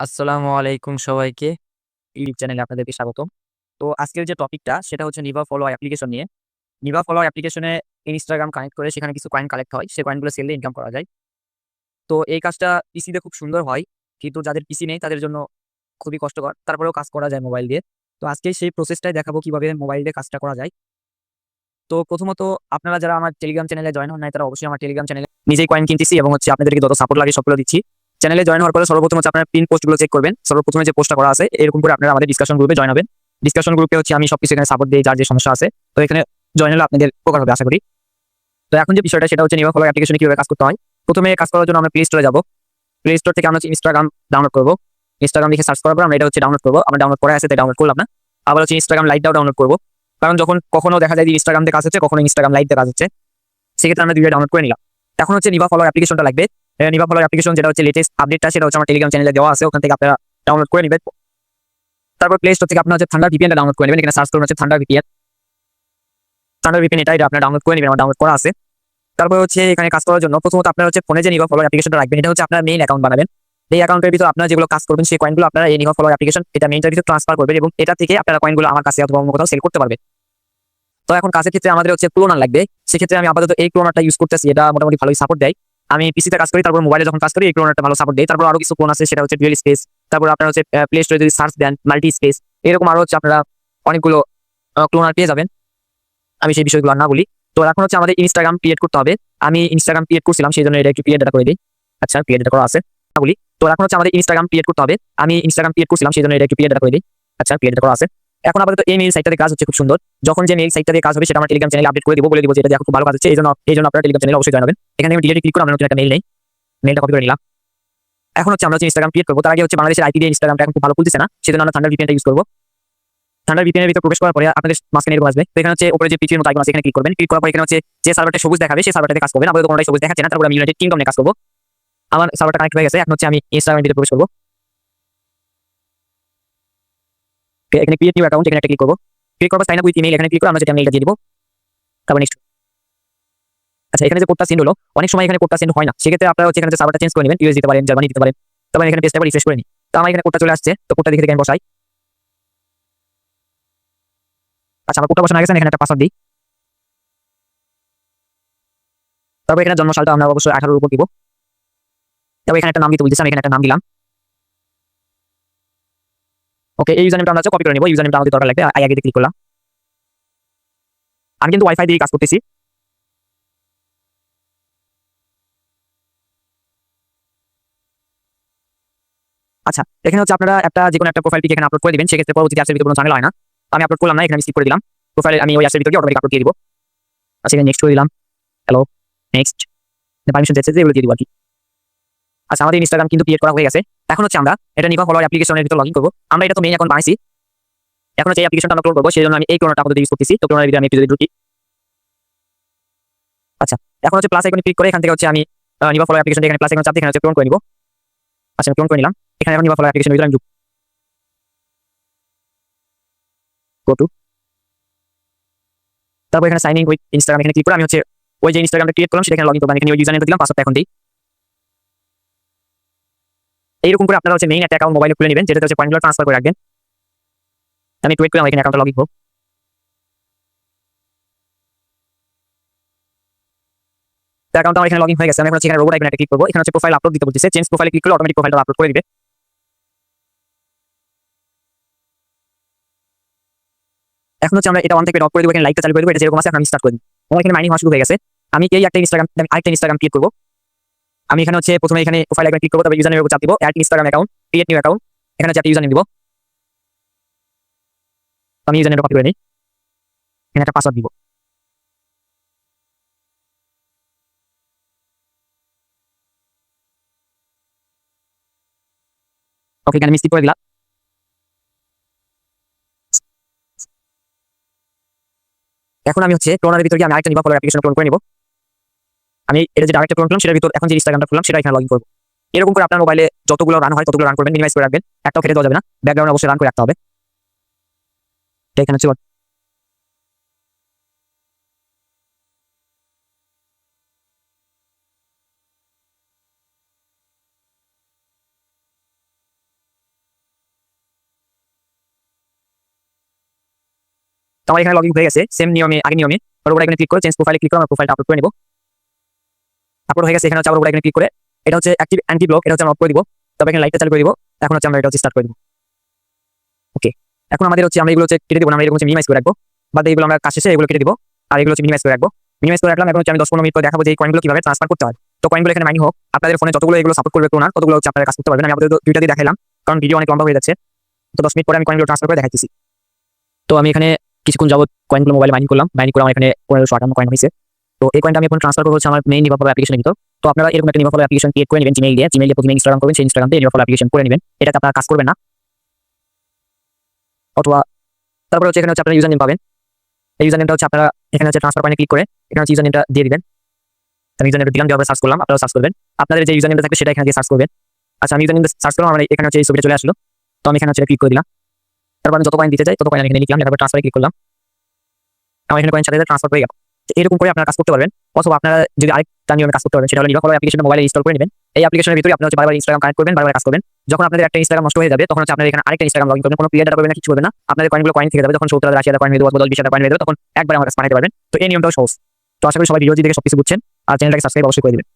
আসসালামু আলাইকুম সবাইকে। ইউটিউব চ্যানেলে আপনাদেরকে স্বাগতম। তো আজকের যে টপিকটা, সেটা হচ্ছে নিভা ফলো অ্যাপ্লিকেশন নিয়ে। নিভা ফলোয়ার অ্যাপ্লিকেশনে ইনস্টাগ্রাম কানেক্ট করে সেখানে কিছু কয়েন কালেক্ট হয়। সেই কয়েনগুলো সেল ইনকাম করা যায়। তো এই কাজটা পিসিতে খুব সুন্দর হয়। কিন্তু যাদের পিসি নেই, তাদের জন্য খুবই কষ্টকর। তারপরেও কাজ করা যায় মোবাইল দিয়ে। তো আজকে সেই প্রসেসটাই দেখাবো কীভাবে মোবাইল দিয়ে কাজটা করা যায়। তো প্রথমত, আপনারা যারা আমার টেলিগ্রাম চ্যানেলে জয়েন হন নাই, তারা অবশ্যই আমার টেলিগ্রাম চ্যানেলে নিজেই কয়েন কিনতেছি এবং হচ্ছে আপনাদেরকে যত সাপোর্ট লাগে সবগুলো দিচ্ছি। চ্যানেলে জয়েন হওয়ার পরে সর্বপ্রথম হচ্ছে আপনারা পিন পোস্টগুলো চেক করবেন। সর্বপ্রথমে যে পোস্টটা করা আছে এরকম করে আপনারা আমাদের ডিসকাশন গ্রুপে জয়েন হবেন। ডিসকাশন গ্রুপে হচ্ছে আমি সবকিছু এখানে সাপোর্ট দেই যার যে সমস্যা আছে। তো এখানে জয়েন হলে আপনাদের উপকার হবে আশা করি। তো এখন যে বিষয়টা সেটা হচ্ছে নিভা ফলো অ্যাপ্লিকেশনে কীভাবে কাজ করতে হয়। প্রথমে কাজ করার জন্য আমরা প্লে স্টোরে যাব। প্লে স্টোর থেকে আমরা Instagram ডাউনলোড করব। ইনস্টাগ্রাম লিখে সার্চ করার পর আমরা এটা হচ্ছে ডাউনলোড করব। আমরা ডাউনলোড করা আছে তাই ডাউনলোড করলাম না। আবার হচ্ছে ইনস্টাগ্রাম লাইটটাও ডাউনলোড করব। কারণ যখন কখনো দেখা যায় যে দিয়ে কাজ হচ্ছে, কখনো ইনস্টাগ্রাম লাইট কাজ হচ্ছে। সেক্ষেত্রে আমরা দুইটা ডাউনলোড করে নিলাম। এখন হচ্ছে নিভা ফলো অ্যাপ্লিকেশনটা লাগবে। এ নিভা ফলো অ্যাপ্লিকেশন যেটা হচ্ছে লেটেস্ট আপডেটটা সেটা হচ্ছে আমার টেলিগ্রাম চ্যানেলে দেওয়া আছে। ওখান থেকে আপনারা ডাউনলোড করে নেবেন তারপর প্লে স্টোর থেকে আপনারা হচ্ছে থান্ডার ভিপিএনটা ডাউনলোড করে নেবেন। এখানে সার্চ করুন হচ্ছে থান্ডার ভিপিএন। থান্ডার ভিপিএন এটা আপনারা ডাউনলোড করে নেবেন। আমার ডাউনলোড করা আছে। তারপর হচ্ছে এখানে কাজ করার জন্য প্রথমত আপনার হচ্ছে ফোনে যে নিভা ফলো অ্যাপ্লিকেশনটা রাখবেন, এটা হচ্ছে আপনার মেইন অ্যাকাউন্ট বানাবেন। এই অ্যাকাউন্টের ভিতর আপনারা যেগুলো কাজ করবেন, সেই কয়েনগুলো আপনারা এই নিভা ফলো অ্যাপ্লিকেশন এটা মেইনটার ভিতর ট্রান্সফার করবেন এবং এটা থেকে আপনারা কয়েনগুলো আমার কাছে অথবা অন্য কোথাও সেল করতে পারবেন। তো এখন কাজের ক্ষেত্রে আমাদের হচ্ছে ক্লোনার লাগবে। সেক্ষেত্রে আমি আপাতত এই ক্লোনারটা ইউজ করতেছি। এটা মোটামুটি ভালোই সাপোর্ট দেয়। আমি পিসিতে কাজ করি, তারপর মোবাইলে যখন কাজ করি, এই ক্লোনারটা ভালো সাপোর্ট দেয়। তারপর আরও কিছু ক্লোন আছে, সেটা হচ্ছে ডুয়াল স্পেস। তারপর আপনারা হচ্ছে প্লে স্টোরে যদি সার্চ দেন মাল্টি স্পেস এরকম আরও হচ্ছে আপনারা অনেকগুলো ক্লোনার পেয়ে যাবেন। আমি সেই বিষয়গুলো না বলি। তো এখন হচ্ছে আমাদের ইনস্টাগ্রাম ক্রিয়েট করতে হবে। আমি ইনস্টাগ্রাম ক্রিয়েট করছিলাম সেজন্য এটা একটু ক্রিয়েট করে দেই। আচ্ছা ক্রিয়েট করা আছে। বলি। তো এখন হচ্ছে আমাদের ইনস্টাগ্রাম ক্রিয়েট করতে হবে। আমি Instagram ক্রিয়েট করছিলাম, সেই জন্য এটা একটু ক্রিয়েট করে দেই। আচ্ছা ক্রিয়েট করা আছে। এখন আপাতত এই মেইল সাইটটাতে কাজ হচ্ছে খুব সুন্দর। যখন যে মেইল সাইটটা দিয়ে কাজ হবে সেটা আমার টেলিগ্রাম চ্যানেলে আপডেট করে দিব। বলে দিব যে এটা খুব ভালো কাজ হচ্ছে। এইজন্য এইজন্য আপনারা টেলিগ্রাম চ্যানেলে অবশ্যই জয়েন হবেন। এখানে আমি ডিলিটে ক্লিক করে আমরা নতুন একটা মেইল নেই। মেইলটা কপি করে নিলাম। এখন হচ্ছে আমরা Instagram ক্রিয়েট করব। তার আগে হচ্ছে বাংলাদেশের আইপি দিয়ে Instagramটা এখন খুব ভালো খুলতেছে না। সেজন্য আমরা থান্ডার ভিপিএনটা ইউজ করব থান্ডার ভিপিএন এর ভিতর প্রবেশ করার পরে আপনাদের মাঝখানে এরকম আসবে। এখানে হচ্ছে উপরে যে পিচির মতো আইকন আছে, এখানে ক্লিক করবেন। ক্লিক করার পর এখানে হচ্ছে যে সার্ভারটা সবুজ দেখাবে, সেই সার্ভারটাতে কাজ করবেন। আপাতত কোনটাই সবুজ দেখাচ্ছে না। তারপর আমি ইউনাইটেড কিংডম নিয়ে কাজ করব। আমার সার্ভারটা কানেক্ট হয়ে গেছে। এখন হচ্ছে আমি এর ভিতরে প্রবেশ করব। ওকে এখানে ক্রিয়েট নিউ অ্যাকাউন্ট এখানে ক্লিক করব। ক্লিক করার সাইন আপ উইথ ইমেইল এখানে ক্লিক করে আমরা যেটা মেইলটা দিয়ে দিব। তারপর নেক্সট আচ্ছা এখানে যে কোডটা সেন্ড হলো অনেক সময় এখানে কোডটা সেন্ড হয় না। সেক্ষেত্রে আপনারা হচ্ছে এখানে সার্ভারটা চেঞ্জ করে নেবেন। ইউএস দিতে পারেন, জার্মানি দিতে পারেন। তারপর এখানে পেজটা রিফ্রেশ করে নিই। তো আমার এখানে কোডটা চলে আসছে। তো কোডটা দেখে দেখে আমি বসাই। আচ্ছা আমার কোডটা বসানো গেছে এখানে একটা পাসওয়ার্ড দিই। তারপর এখানে জন্ম সালটা আমরা অবশ্যই 18 এর উপর দিব। তারপর এখানে একটা নাম দিতে বলতেছে আমি এখানে একটা নাম দিলাম। ওকে এই ইউজারনেমটা আমরা হচ্ছে কপি করে নিব। ইউজারনেমটা আমাদের দরকার লাগবে। আই আগে ক্লিক করলাম। আমি কিন্তু ওয়াইফাই দিয়ে কাজ করতেছি। আচ্ছা এখানে হচ্ছে আপনারা একটা যেকোনো একটা প্রোফাইল পিক এখানে আপলোড করে দিবেন। সেক্ষেত্রে পরবর্তীতে অ্যাপসের ভিতরে কোনো ঝামেলা হয় না। আমি আপলোড করলাম না, এখানে আমি স্কিপ করে দিলাম। প্রোফাইলে আমি ওই অ্যাপসের ভিতরে অটোমেটিক আপলোড দিয়ে দিব। আচ্ছা এখানে নেক্সট করে দিলাম। হ্যালো নেক্সট পারমিশন চাইছে যে এগুলো দিয়ে দিব আর কি আচ্ছা আমাদের ইনস্টাগ্রাম কিন্তু ক্রিয়েট করা হয়ে গেছে। এখন হচ্ছে আমরা এটা নিভা ফলোয়ার অ্যাপ্লিকেশনের ভিতর লগইন করব আমরা এটা তো মেইন অ্যাকাউন্ট বানাইছি। এখন হচ্ছে অ্যাপ্লিকেশনটা আমরা ক্লোন সেই জন্য আমি এই ক্লোনারটা আপাতত ইউজ করতেছি। তো ক্লোনারের ভিতরে আমি একটু যদি ঢুকি। আচ্ছা এখন হচ্ছে প্লাস আইকনে ক্লিক করে এখান থেকে হচ্ছে আমি নিভা ফলোয়ার অ্যাপ্লিকেশনটা এখানে প্লাস আইকন চাপ এখানে হচ্ছে ক্লোন করে নিব। আচ্ছা আমি ক্লোন করে নিলাম। এখানে এখন নিভা ফলোয়ার অ্যাপ্লিকেশনের ভিতরে আমি ঢুক গো টু তারপর এখানে সাইন ইন উইথ Instagram, এখানে ক্লিক করে আমি হচ্ছে ওই যে Instagramটা ক্রিয়েট করলাম, সেটা এখানে লগইন করব। আমি এখানে ওই ইউজারনেমটা দিলাম পাসওয়ার্ডটা এখন দেই। এইরকম করে আপনারা হচ্ছে মেইন একটা অ্যাকাউন্ট মোবাইলে খুলে নেবেন, যেটাতে হচ্ছে কয়েনগুলো ট্রান্সফার করে রাখবেন। আমি ওয়েট করে আমার এখানে অ্যাকাউন্টটা লগইন করব। তো অ্যাকাউন্টটা আমার এখানে লগইন হয়ে গেছে। আমি এখন এখানে ক্লিক করব। এখানে হচ্ছে প্রোফাইল আপলোড দিতে। চেঞ্জ প্রোফাইলে ক্লিক করলে অটোমেটিক প্রোফাইলটা আপলোড করে দিবে। এখন হচ্ছে আমরা এটা অন থেকে অফ করে দিব। এখানে লাইটটা চালু করে দিব। এটা যেরকম আছে আমি স্টার্ট করে। আমার এখানে মাইনিং হওয়া শুরু হয়ে গেছে। আমি এই একটা আমি আরেকটা Instagram ক্রিয়েট করব। আমি এখানে হচ্ছে প্রথমে এখানে প্রোফাইল আইকনে ক্লিক করব তারপর ইউজারনেমের উপর চাপ দিব। Add Instagram account, create new account. এখানে হচ্ছে একটা ইউজারনেম দিব। আমি ইউজারনেমটা কপি করে নেই। এখানে একটা পাসওয়ার্ড দিব। ওকে এখানে স্কিপ করে দিলাম। এখন আমি হচ্ছে ক্লোনারের ভিতর গিয়ে আমি আরেকটা নিভা ফলোয়ার অ্যাপ্লিকেশন ক্লোন করে নিব। আমি এটা যে ডাইরেক্ট করলাম সেটার ভিতর এখন যে ইনস্টাগ্রামটা খুললাম, সেটা এখানে লগ ইন করব। এরকম করে আপনার মোবাইলে যতগুলো রান হয় ততগুলো রান করবেন মিনিমাইজ করে রাখবেন। একটাও খেটে দেওয়া যাবে না। ব্যাকগ্রাউন্ড অবশ্যই রান করে রাখতে হবে। এখানে হচ্ছে আমার এখানে লগ ইন হয়ে গেছে। সেম নিয়মে আগে নিয়মে। পরবর্তী এখানে ক্লিক করে চেঞ্জ প্রোফাইলে ক্লিক করে আমার প্রোফাইলটা আপলোড করে নেব। আপলোড হয়ে গেছে, এখানে হচ্ছে আবার উপরে এখানে ক্লিক করে, এটা হচ্ছে অ্যাক্টিভ অ্যান্টি ব্লক এটা হচ্ছে আমরা অফ করে দিব। তবে এখানে লাইটটা চালু করে দিব, এখন হচ্ছে আমরা এটা হচ্ছে স্টার্ট করে দিব। ওকে এখন আমাদের হচ্ছে আমরা এগুলো হচ্ছে কেটে দিব আমরা এরকম মিনিমাইজ করে রাখব। বা এগুলো আমরা কাজ শেষে এগুলো কেটে দিব, আর এগুলো হচ্ছে মিনিমাইজ করে রাখব। মিনিমাইজ করে রাখলাম, এখন হচ্ছে আমি দশ পনেরো মিনিট পর দেখাবো যে এই কয়েনগুলো কীভাবে ট্রান্সফার করতে হয়। তো কয়েনগুলো এখানে মাইনিং হোক, আপনাদের ফোনে যতগুলো এগুলো সাপোর্ট করবে না, ততগুলো হচ্ছে আপনারা কাজ করতে পারবেন। আমি আপনাদের দুইটা দিয়ে দেখালাম কারণ ভিডিও অনেক লম্বা হয়ে যাচ্ছে। তো দশ মিনিট পরে আমি কয়েনগুলো ট্রান্সফার করে দেখাইতেছি। তো আমি এখানে কিছুক্ষণ যাবত কয়েনগুলো মোবাইলে মাইনিং করলাম। মাইনিং করে আমার এখানে পনেরোশো আটান্ন কয়েন হয়েছে। তো এই কয়েনটা আমি এখন ট্রান্সফার করব হচ্ছে আমার মেইন নিভা ফলো অ্যাপ্লিকেশনের ভিতর। তো আপনারা এরকম একটা ফলো অ্যাপ্লিকেশন ক্রিয়েট করে নেবেন জিমেইল দিয়ে। জিমেইল প্রথমে ইনস্টাগ্রাম করবেন, সেই ইনস্টাগ্রাম দিয়ে ফলো অ্যাপ্লিকেশন করে নেবেন। এটা আপনারা কাজ করবেন না। অথবা তারপরে হচ্ছে এখানে হচ্ছে আপনারা ইউজার নেম পাবেন। এই ইউজার নেমটা হচ্ছে আপনারা এখানে হচ্ছে ট্রান্সফার কয়েনে ক্লিক করে এখানে হচ্ছে ইউজার নেমটা দিয়ে দিবেন। আমি ইউজার নেমটা দিলাম দেওয়ার সার্চ করলাম, আপনারা সার্চ করবেন। আপনাদের যে ইউজার নেমটা থাকবে সেটা এখানে সার্চ করবেন। আচ্ছা আমি ইউজার নেম সার্চ করলাম, আমার এখানে হচ্ছে এই ছবিটা চলে আসলো। তো আমি এখানে হচ্ছে ক্লিক করে দিলাম। তারপর আমি যত কয়েন দিতে চাই, তত কয়েন এখানে লিখলাম তারপর ট্রান্সফারে ক্লিক করলাম। আমার এখানে কয়েন সাথে ট্রান্সফার হয়ে গেল। এরকম করে আপনারা কাজ করতে পারবেন। অথবা আপনারা যদি আরেকটা নিয়মে কাজ করতে পারবেন, সেটা হলো ফলো অ্যাপ্লিকেশন মোবাইলে ইনস্টল করে নেবেন। এই অ্যাপ্লিকেশনের ভিতরে আপনারা বারবার ইনস্টাগ্রাম কানেক্ট করবেন, বারবার কাজ করবেন। যখন আপনাদের একটা ইনস্টাগ্রাম নষ্ট হয়ে যাবে, তখন হচ্ছে আপনারা এখানে আরেকটা ইনস্টাগ্রাম লগইন করবেন। কোনো ক্লিয়ার করবেন না, কিছু করবেন না। আপনাদের কয়েনগুলো কয়েন থেকে যাবে, যখন সত্তর হাজার, আশি হাজার কয়েন হয়ে যাবে দশ, বিশ হাজার কয়েন হয়ে যাবে তখন একবার আমার কাছে পাঠাতে পারবেন। তো এই নিয়মটাও সহজ। তো আশা করি সবাই ভিডিও দেখে সবকিছু বুঝছেন। আর চ্যানেলটাকে সাবস্ক্রাইব অবশ্যই করে দিবেন।